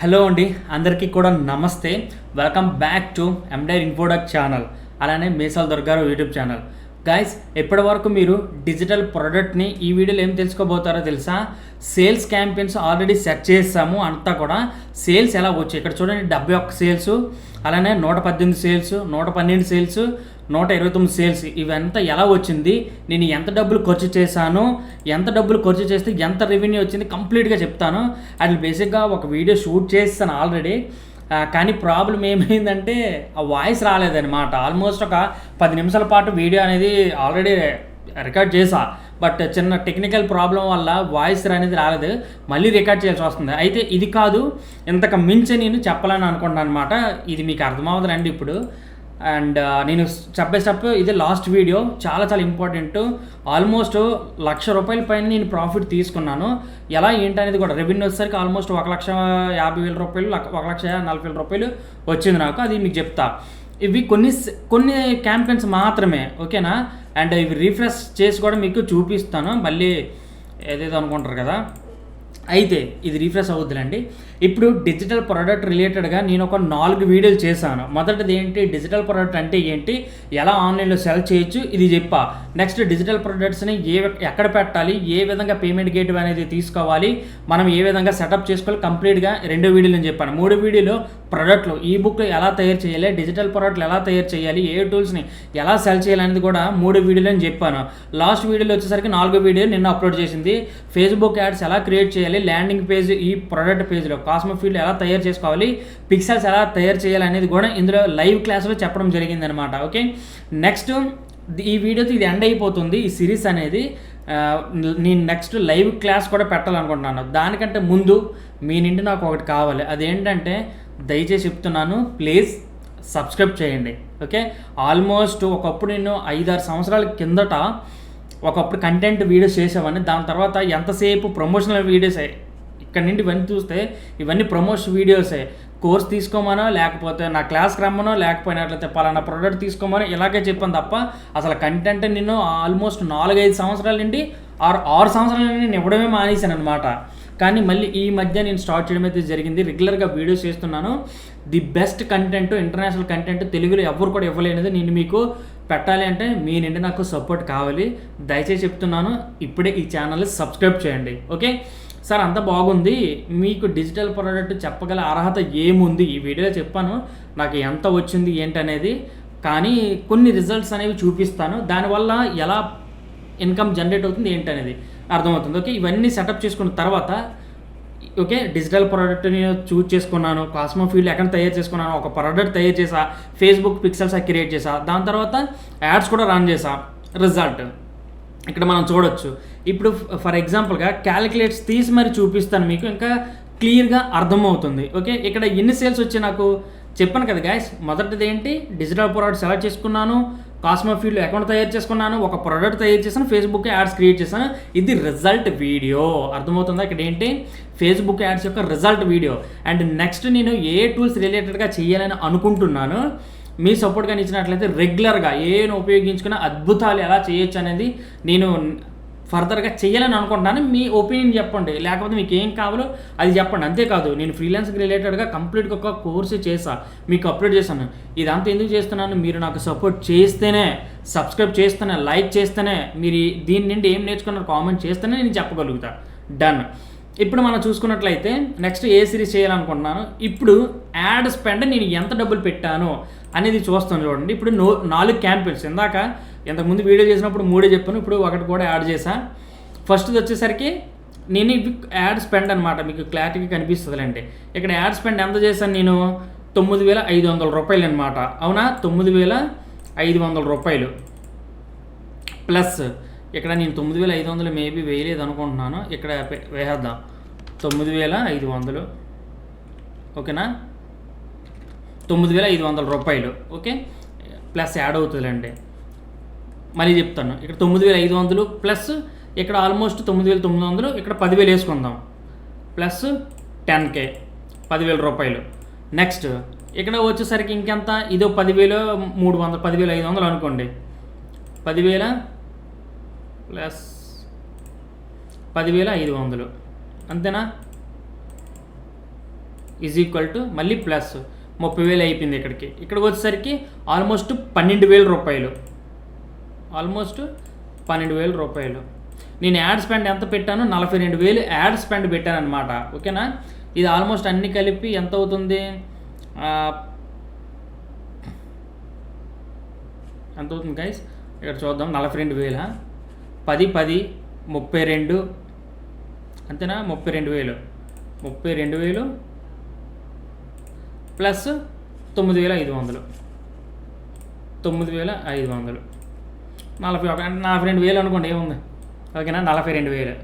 Hello అండి అందరికీ కూడా నమస్తే. వెల్కమ్ బ్యాక్ టు ఎండైర్ ఇన్ఫోడక్ ఛానల్ అలానే మేసాల్ దొరగారు యూట్యూబ్ ఛానల్ గాయస్ ఎప్పటి వరకు మీరు డిజిటల్ ప్రోడక్ట్ని ఈ వీడియోలో ఏం తెలుసుకోబోతారో తెలుసా? సేల్స్ క్యాంపెయిన్స్ ఆల్రెడీ సెట్ చేస్తాము అంతా కూడా. సేల్స్ ఎలా వచ్చాయి? ఇక్కడ చూడండి డెబ్బై ఒక్క సేల్స్ అలానే నూట పద్దెనిమిది సేల్స్ నూట పన్నెండు సేల్స్ నూట ఇరవై తొమ్మిది సేల్స్. ఇవంతా ఎలా వచ్చింది? నేను ఎంత డబ్బులు ఖర్చు చేశాను? ఎంత డబ్బులు ఖర్చు చేస్తే ఎంత రెవెన్యూ వచ్చింది కంప్లీట్గా చెప్తాను. అది బేసిక్గా ఒక వీడియో షూట్ చేస్తాను ఆల్రెడీ. కానీ ప్రాబ్లం ఏమైందంటే ఆ వాయిస్ రాలేదన్నమాట. ఆల్మోస్ట్ ఒక పది నిమిషాల పాటు వీడియో అనేది ఆల్రెడీ రికార్డ్ చేసా. బట్ చిన్న టెక్నికల్ ప్రాబ్లం వల్ల వాయిస్ అనేది రాలేదు. మళ్ళీ రికార్డ్ చేయాల్సి వస్తుంది. అయితే ఇది కాదు ఇంతకు మించి నేను చెప్పాలని అనుకుంటాను అనమాట ఇది మీకు అర్థమవుతుందండి ఇప్పుడు. అండ్ నేను స్టెప్ బై స్టెప్ ఇది లాస్ట్ వీడియో. చాలా చాలా ఇంపార్టెంట్. ఆల్మోస్ట్ లక్ష రూపాయల పైన నేను ప్రాఫిట్ తీసుకున్నాను. ఎలా ఏంటి అనేది కూడా రెవెన్యూ వచ్చేసరికి ఆల్మోస్ట్ ఒక లక్ష యాభై వేల రూపాయలు ఒక లక్ష నలభై వేల రూపాయలు వచ్చింది నాకు. అది మీకు చెప్తా. ఇవి కొన్ని కొన్ని క్యాంపెయిన్స్ మాత్రమే ఓకేనా? అండ్ ఇవి రీఫ్రెష్ చేసి కూడా మీకు చూపిస్తాను. మళ్ళీ ఏదేదో అనుకుంటారు కదా. అయితే ఇది రీఫ్రెష్ అవుద్దిలండి. ఇప్పుడు డిజిటల్ ప్రోడక్ట్ రిలేటెడ్గా నేను ఒక నాలుగు వీడియోలు చేశాను. మొదటిది ఏంటి? డిజిటల్ ప్రోడక్ట్ అంటే ఏంటి? ఎలా ఆన్లైన్లో సెల్ చేయొచ్చు? ఇది చెప్పా. నెక్స్ట్ డిజిటల్ ప్రోడక్ట్స్ని ఏ ఎక్కడ పెట్టాలి? ఏ విధంగా పేమెంట్ గేట్ అనేది తీసుకోవాలి? మనం ఏ విధంగా సెటప్ చేసుకోవాలి? కంప్లీట్గా రెండు వీడియోలు నేను చెప్పాను. మూడు వీడియోలో ప్రోడక్ట్లు ఈ బుక్ ఎలా తయారు చేయాలి? డిజిటల్ ప్రోడక్ట్లు ఎలా తయారు చేయాలి? ఏ టూల్స్ని ఎలా సెల్ చేయాలి అనేది కూడా మూడు వీడియోలు అని చెప్పాను. లాస్ట్ వీడియోలో వచ్చేసరికి నాలుగో వీడియో నిన్న అప్లోడ్ చేసింది. ఫేస్బుక్ యాడ్స్ ఎలా క్రియేట్ చేయాలి? ల్యాండింగ్ పేజ్ ఈ ప్రోడక్ట్ పేజ్లో కాస్మో ఫీల్డ్ ఎలా తయారు చేసుకోవాలి పిక్సెల్స్ ఎలా తయారు చేయాలి అనేది కూడా ఇందులో లైవ్ క్లాస్లో చెప్పడం జరిగింది అనమాట ఓకే? నెక్స్ట్ ఈ వీడియోతో ఇది ఎండ్ అయిపోతుంది ఈ సిరీస్ అనేది. నేను నెక్స్ట్ లైవ్ క్లాస్ కూడా పెట్టాలనుకుంటున్నాను. దానికంటే ముందు మీ నుండి నాకు ఒకటి కావాలి. అదేంటంటే దయచేసి చెప్తున్నాను ప్లీజ్ సబ్స్క్రైబ్ చేయండి ఓకే? ఆల్మోస్ట్ ఒకప్పుడు నేను ఐదారు సంవత్సరాల కిందట ఒకప్పుడు కంటెంట్ వీడియోస్ చేసేవాడిని. దాని తర్వాత ఎంతసేపు ప్రమోషనల్ వీడియోస్ ఇక్కడ నుండి ఇవన్నీ చూస్తే ఇవన్నీ ప్రమోషన్ వీడియోసే కోర్స్ తీసుకోమనో లేకపోతే నా క్లాస్కి రమ్మనో లేకపోయినట్లయితే పలానా ప్రోడక్ట్ తీసుకోమనో ఇలాగే చెప్పాను తప్ప అసలు కంటెంట్ నేను ఆల్మోస్ట్ నాలుగైదు సంవత్సరాల నుండి ఆరు ఆరు సంవత్సరాల నుండి నేను ఇవ్వడమే మానేశాను అనమాట కానీ మళ్ళీ ఈ మధ్య నేను స్టార్ట్ చేయడం అయితే జరిగింది. రెగ్యులర్గా వీడియోస్ చేస్తున్నాను. The best content international content తెలుగులో ఎవరు కూడా ఇవ్వలేనిది నేను మీకు పెట్టాలి అంటే మీ నుండి నాకు సపోర్ట్ కావాలి. దయచేసి చెప్తున్నాను ఇప్పుడే ఈ ఛానల్ సబ్స్క్రైబ్ చేయండి. ఓకే సార్ అంత బాగుంది. మీకు డిజిటల్ ప్రోడక్ట్ చెప్పగల అర్హత ఏముంది? ఈ వీడియోలో చెప్పాను. నాకు ఎంత వచ్చింది ఏంటనేది. కానీ కొన్ని రిజల్ట్స్ అనేవి చూపిస్తాను. దానివల్ల ఎలా ఇన్కమ్ జనరేట్ అవుతుంది ఏంటనేది అర్థమవుతుంది. ఓకే ఇవన్నీ సెటప్ చేసుకున్న తర్వాత ఓకే డిజిటల్ ప్రోడక్ట్ని చూజ్ చేసుకున్నాను. కాస్మో ఫీల్డ్ ఎక్కడ తయారు చేసుకున్నాను? ఒక ప్రోడక్ట్ తయారు చేసా. ఫేస్బుక్ పిక్సెల్స్ క్రియేట్ చేసా. దాని తర్వాత యాడ్స్ కూడా రన్ చేసా. రిజల్ట్. ఇక్కడ మనం చూడొచ్చు. ఇప్పుడు ఫర్ ఎగ్జాంపుల్గా క్యాలిక్యులేట్స్ తీసి మరి చూపిస్తాను మీకు ఇంకా క్లియర్గా అర్థమవుతుంది. ఓకే? ఇక్కడ ఎన్ని సేల్స్ వచ్చాయి నాకు? చెప్పాను కదా గాయస్ మొదటిది ఏంటి? డిజిటల్ ప్రోడక్ట్ సెలెక్ట్ చేసుకున్నాను కాస్మో ఫీల్డ్ అకౌంట్ తయారు చేసుకున్నాను ఒక ప్రోడక్ట్ తయారు చేశాను ఫేస్బుక్ యాడ్స్ క్రియేట్ చేశాను. ఇది రిజల్ట్ వీడియో అర్థమవుతుందా? ఇక్కడ ఏంటి? ఫేస్బుక్ యాడ్స్ యొక్క రిజల్ట్ వీడియో అండ్ నెక్స్ట్ నేను ఏ టూల్స్ రిలేటెడ్గా చేయాలని అనుకుంటున్నాను? మీ సపోర్ట్ కానీ ఇచ్చినట్లయితే రెగ్యులర్గా ఏను ఉపయోగించుకున్న అద్భుతాలు ఎలా చేయొచ్చు అనేది నేను ఫర్దర్గా చేయాలని అనుకుంటున్నాను. మీ ఒపీనియన్ చెప్పండి. లేకపోతే మీకు ఏం కావాలో అది చెప్పండి. అంతేకాదు నేను ఫ్రీలాన్స్కి రిలేటెడ్గా కంప్లీట్గా ఒక కోర్సు చేసా మీకు అప్లోడ్ చేశాను. ఇదంతా ఎందుకు చేస్తున్నాను? మీరు నాకు సపోర్ట్ చేస్తేనే సబ్స్క్రైబ్ చేస్తేనే లైక్ చేస్తేనే మీరు దీని నుండి ఏం నేర్చుకున్నారు కామెంట్ చేస్తేనే నేను చెప్పగలుగుతా. డన్ ఇప్పుడు మనం చూసుకున్నట్లయితే నెక్స్ట్ ఏ సిరీస్ చేయాలనుకుంటున్నాను. ఇప్పుడు యాడ్ స్పెండ్ నేను ఎంత డబ్బులు పెట్టాను అనేది చూస్తాను చూడండి. ఇప్పుడు నో నాలుగు క్యాంపెయిన్స్. ఇందాక ఇంతకుముందు వీడియో చేసినప్పుడు మూడే చెప్పాను ఇప్పుడు ఒకటి కూడా యాడ్ చేశా. ఫస్ట్ది వచ్చేసరికి నేను ఇవి యాడ్ స్పెండ్ అనమాట మీకు క్లారిటీగా కనిపిస్తుందిలేండి. ఇక్కడ యాడ్ స్పెండ్ ఎంత చేశాను నేను? తొమ్మిది వేల ఐదు వందల రూపాయలు అనమాట అవునా? తొమ్మిది వేల ఐదు వందల రూపాయలు. ప్లస్ ఇక్కడ నేను తొమ్మిది వేల ఐదు వందలు మేబీ వేయలేదు అనుకుంటున్నాను. ఇక్కడ వేసేద్దాం. తొమ్మిది వేల ఐదు వందలు. ఓకేనా? తొమ్మిది వేల ఐదు వందల రూపాయలు ఓకే? Plus add అవుతుందిలేండి. మళ్ళీ చెప్తాను. ఇక్కడ తొమ్మిది వేల ఐదు వందలు ప్లస్ ఇక్కడ ఆల్మోస్ట్ తొమ్మిది వేల తొమ్మిది వందలు ఇక్కడ పదివేలు వేసుకుందాం. ప్లస్ టెన్ కే పదివేల రూపాయలు. నెక్స్ట్ ఇక్కడ వచ్చేసరికి ఇంకెంత? ఇదో పదివేలు మూడు వందలు పదివేల ఐదు వందలు అనుకోండి. పదివేల ప్లస్ పదివేల ఐదు వందలు. అంతేనా? ఈజ్ ఈక్వల్ టు మళ్ళీ ప్లస్. ముప్పై వేలు అయిపోయింది ఇక్కడికి. ఇక్కడికి వచ్చేసరికి ఆల్మోస్ట్ పన్నెండు వేల రూపాయలు. ఆల్మోస్ట్ పన్నెండు వేల రూపాయలు. నేను యాడ్ స్పెండ్ ఎంత పెట్టాను నలభై రెండు వేలు యాడ్ స్పెండ్ పెట్టాను అనమాట ఓకేనా? ఇది ఆల్మోస్ట్ అన్ని కలిపి ఎంత అవుతుంది? ఎంత అవుతుంది గైస్ ఇక్కడ చూద్దాం నలభై రెండు వేల? పది పది ముప్పై రెండు. అంతేనా? ముప్పై రెండు వేలు. ముప్పై రెండు వేలు. ప్లస్ తొమ్మిది వేల ఐదు వందలు. తొమ్మిది వేల ఐదు వందలు. నలభై ఒక నలభై రెండు వేలు అనుకోండి ఏముంది? ఓకేనా? నలభై రెండు వేలు.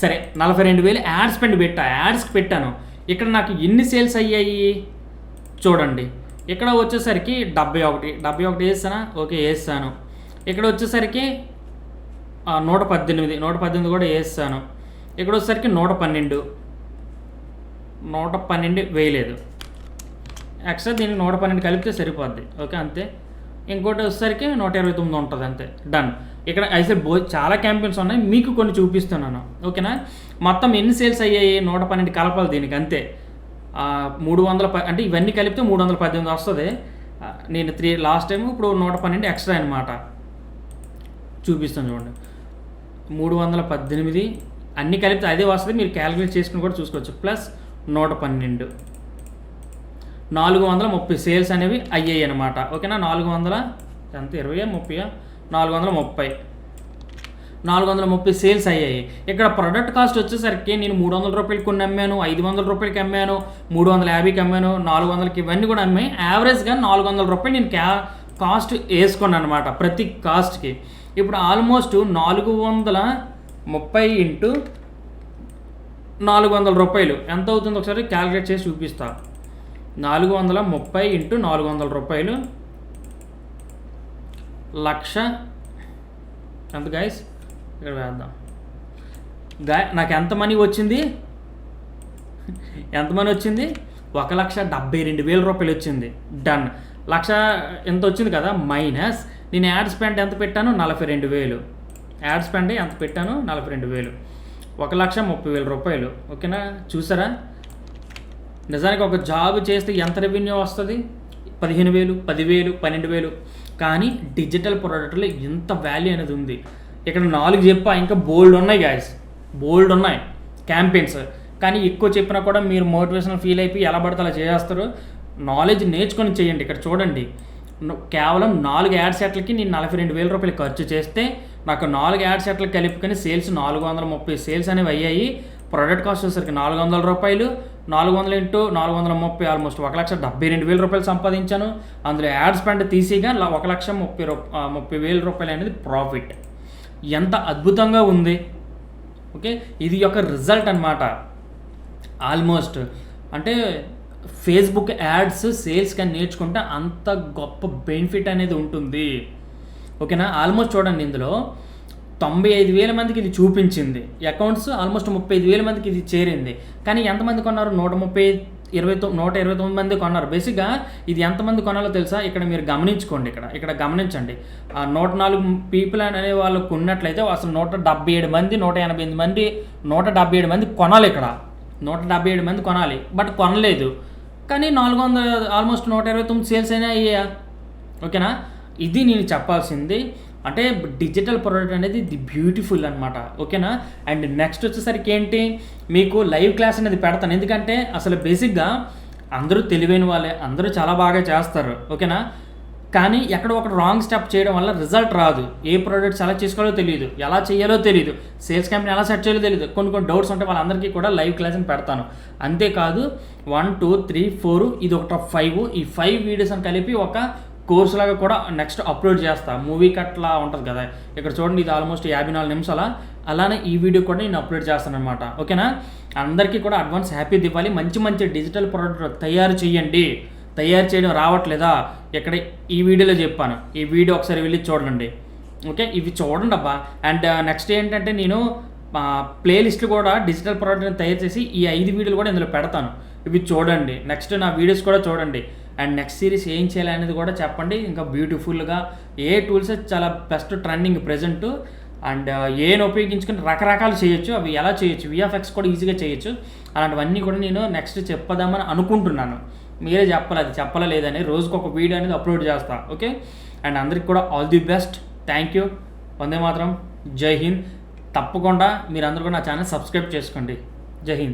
సరే నలభై రెండు వేలు యాడ్ స్పెండ్ పెట్టా యాడ్స్కి పెట్టాను. ఇక్కడ నాకు ఎన్ని సేల్స్ అయ్యాయి? చూడండి. ఇక్కడ వచ్చేసరికి డెబ్బై ఒకటి. డెబ్బై ఒకటి వేస్తానా ఓకే వేస్తాను ఇక్కడ వచ్చేసరికి నూట పద్దెనిమిది. నూట పద్దెనిమిది కూడా వేస్తాను ఇక్కడ వచ్చేసరికి నూట పన్నెండు. నూట పన్నెండు వేయలేదు. ఎక్స్ట్రా దీనికి నూట పన్నెండు కలిపితే సరిపోద్ది. ఓకే అంతే. ఇంకోటి వచ్చేసరికి నూట ఇరవై తొమ్మిది ఉంటుంది అంతే. డన్ ఇక్కడ అయితే బో చాలా క్యాంపెయిన్స్ ఉన్నాయి మీకు కొన్ని చూపిస్తున్నాను. ఓకేనా? మొత్తం ఎన్ని సేల్స్ అయ్యాయి? నూట పన్నెండు కలపాలి దీనికి అంతే. మూడు వందల అంటే ఇవన్నీ కలిపితే మూడు వందల పద్దెనిమిది వస్తుంది. నేను త్రీ లాస్ట్ టైం ఇప్పుడు నూట పన్నెండు ఎక్స్ట్రా అనమాట చూపిస్తాను చూడండి. మూడు వందల పద్దెనిమిది అన్నీ కలిపితే అదే వస్తుంది మీరు క్యాలిక్యులేట్ చేసుకుని కూడా చూసుకోవచ్చు. ప్లస్ నూట పన్నెండు. నాలుగు వందల ముప్పై సేల్స్ అనేవి అయ్యాయి అనమాట ఓకేనా? నాలుగు వందల ఎంత? ఇరవై ముప్పై నాలుగు వందల ముప్పై. నాలుగు వందల ముప్పై సేల్స్ అయ్యాయి. ఇక్కడ ప్రొడక్ట్ కాస్ట్ వచ్చేసరికి నేను మూడు వందల రూపాయలు కొన్ని అమ్మాను ఐదు వందల రూపాయలకి అమ్మాను మూడు వందల యాభైకి అమ్మాను నాలుగు వందలకి ఇవన్నీ కూడా అమ్మాయి. యావరేజ్గా నాలుగు వందల రూపాయలు నేను క్యా కాస్ట్ వేసుకున్నాను అనమాట ప్రతి కాస్ట్కి. ఇప్పుడు ఆల్మోస్ట్ నాలుగు వందల ముప్పై ఇంటూ నాలుగు వందల రూపాయలు. ఎంత అవుతుందో ఒకసారి క్యాలిక్యులేట్ చేసి చూపిస్తాను నాలుగు వందల ముప్పై ఇంటూ నాలుగు వందల రూపాయలు. లక్ష. ఎంత గైస్ ఇక్కడ వేద్దాం. గా నాకు ఎంత మనీ వచ్చింది? ఎంత మనీ వచ్చింది? ఒక లక్ష డెబ్బై రెండు వేల రూపాయలు వచ్చింది. డన్ లక్ష ఎంత వచ్చింది కదా? మైనస్ నేను యాడ్ స్పెండ్ ఎంత పెట్టాను? నలభై రెండు వేలు. యాడ్ స్పెండ్ ఎంత పెట్టాను? నలభై రెండు వేలు. ఒక లక్ష ముప్పై వేల రూపాయలు. ఓకేనా చూసారా? నిజానికి ఒక జాబ్ చేస్తే ఎంత రెవెన్యూ వస్తుంది? పదిహేను వేలు పదివేలు పన్నెండు వేలు. కానీ డిజిటల్ ప్రోడక్ట్లో ఇంత వాల్యూ అనేది ఉంది. ఇక్కడ నాలుగు చెప్పా ఇంకా బోల్డ్ ఉన్నాయి గాయస్ బోల్డ్ ఉన్నాయి. క్యాంపెయిన్స్. కానీ ఎక్కువ చెప్పినా కూడా మీరు మోటివేషనల్ ఫీల్ అయిపోయి ఎలా పడితే అలా చేస్తారు నాలెడ్జ్ నేర్చుకొని చేయండి. ఇక్కడ చూడండి. కేవలం నాలుగు యాడ్ సెట్లకి నేను నలభై రెండు వేల రూపాయలు ఖర్చు చేస్తే నాకు నాలుగు యాడ్ సెట్లు కలుపుకొని సేల్స్ నాలుగు వందల ముప్పై సేల్స్ అనేవి అయ్యాయి. ప్రోడక్ట్ కాస్ట్ వచ్చేసరికి నాలుగు వందల రూపాయలు. నాలుగు వందల ఇంటూ నాలుగు వందల ముప్పై ఆల్మోస్ట్ ఒక లక్ష డెబ్బై రెండు వేల రూపాయలు సంపాదించాను. అందులో యాడ్ స్పెండ్ తీసిగా ఒక లక్ష ముప్పై రూ ముప్పై వేల రూపాయలు అనేది ప్రాఫిట్ ఎంత అద్భుతంగా ఉంది. ఓకే? ఇది యొక్క రిజల్ట్ అన్నమాట. ఆల్మోస్ట్ అంటే ఫేస్బుక్ యాడ్స్ సేల్స్ కానీ నేర్చుకుంటే అంత గొప్ప బెనిఫిట్ అనేది ఉంటుంది. ఓకేనా? ఆల్మోస్ట్ చూడండి ఇందులో తొంభై ఐదు వేల మందికి ఇది చూపించింది. అకౌంట్స్ ఆల్మోస్ట్ ముప్పై ఐదు వేల మందికి ఇది చేరింది. కానీ ఎంతమంది కొన్నారు? నూట ముప్పై ఇరవై తొ నూట ఇరవై తొమ్మిది మంది కొన్నారు. బేసిక్గా ఇది ఎంతమంది కొనాలో తెలుసా? ఇక్కడ మీరు గమనించుకోండి ఇక్కడ. ఇక్కడ గమనించండి. ఆ నూట నాలుగు పీపుల్ అనే వాళ్ళు కొన్నట్లయితే అసలు నూట డెబ్బై ఏడు మంది నూట ఎనభై ఎనిమిది మంది నూట డెబ్బై ఏడు మంది కొనాలి ఇక్కడ. నూట డెబ్బై ఏడు మంది కొనాలి. బట్ కొనలేదు. కానీ నాలుగు వందల ఆల్మోస్ట్ నూట ఇరవై తొమ్మిది సేల్స్ అయినా అయ్యా. ఓకేనా? ఇది నేను చెప్పాల్సింది. అంటే డిజిటల్ ప్రోడక్ట్ అనేది ది బ్యూటిఫుల్ అనమాట ఓకేనా? అండ్ నెక్స్ట్ వచ్చేసరికి ఏంటి? మీకు లైవ్ క్లాస్ అనేది పెడతాను. ఎందుకంటే అసలు బేసిక్గా అందరూ తెలివైన వాళ్ళే అందరూ చాలా బాగా చేస్తారు ఓకేనా? కానీ ఎక్కడ ఒక రాంగ్ స్టెప్ చేయడం వల్ల రిజల్ట్ రాదు. ఏ ప్రోడక్ట్స్ ఎలా చేసుకోవాలో తెలియదు ఎలా చేయాలో తెలియదు సేల్స్ కంపెనీ ఎలా సెట్ చేయాలో తెలియదు. కొన్ని కొన్ని డౌట్స్ ఉంటే వాళ్ళందరికీ కూడా లైవ్ క్లాస్ని పెడతాను. అంతేకాదు వన్ టూ త్రీ ఫోర్ ఇది ఒక ఫైవ్ ఈ ఫైవ్ వీడియోస్ని కలిపి ఒక కోర్స్ లాగా కూడా నెక్స్ట్ అప్లోడ్ చేస్తా. మూవీ కట్లా ఉంటుంది కదా. ఇక్కడ చూడండి ఇది ఆల్మోస్ట్ యాభై నాలుగు నిమిషాల? అలానే ఈ వీడియో కూడా నేను అప్లోడ్ చేస్తాను అనమాట ఓకేనా? అందరికీ కూడా అడ్వాన్స్ హ్యాపీ దివాలి మంచి మంచి డిజిటల్ ప్రోడక్ట్ తయారు చేయండి. తయారు చేయడం రావట్లేదా? ఇక్కడ ఈ వీడియోలో చెప్పాను. ఈ వీడియో ఒకసారి వెళ్ళి చూడండి. ఓకే? ఇవి చూడండి అబ్బా. అండ్ uh, నెక్స్ట్ ఏంటంటే నేను ప్లేలిస్ట్లు కూడా డిజిటల్ ప్రోడక్ట్ని తయారు చేసి ఈ ఐదు వీడియోలు కూడా ఇందులో పెడతాను. ఇవి చూడండి. నెక్స్ట్ నా వీడియోస్ కూడా చూడండి. అండ్ నెక్స్ట్ సిరీస్ ఏం చేయాలి అనేది కూడా చెప్పండి. ఇంకా బ్యూటిఫుల్గా ఏ టూల్స్ చాలా బెస్ట్ ట్రెండింగ్ ప్రజెంట్. అండ్ ఏను ఉపయోగించుకుని రకరకాలు చేయొచ్చు. అవి ఎలా చేయొచ్చు? విఎఫ్ఎక్స్ కూడా ఈజీగా చేయొచ్చు. అలాంటివన్నీ కూడా నేను నెక్స్ట్ చెప్పదామని అనుకుంటున్నాను. మీరే చెప్పాలి. అది చెప్పాలా లేదని రోజుకు ఒక వీడియో అనేది అప్లోడ్ చేస్తా. ఓకే? అండ్ అందరికి కూడా all the best. Thank you. వందే మాత్రం. జై హింద్. తప్పకుండా మీరందరూ కూడా నా ఛానల్ సబ్స్క్రైబ్ చేసుకోండి. జై హింద్.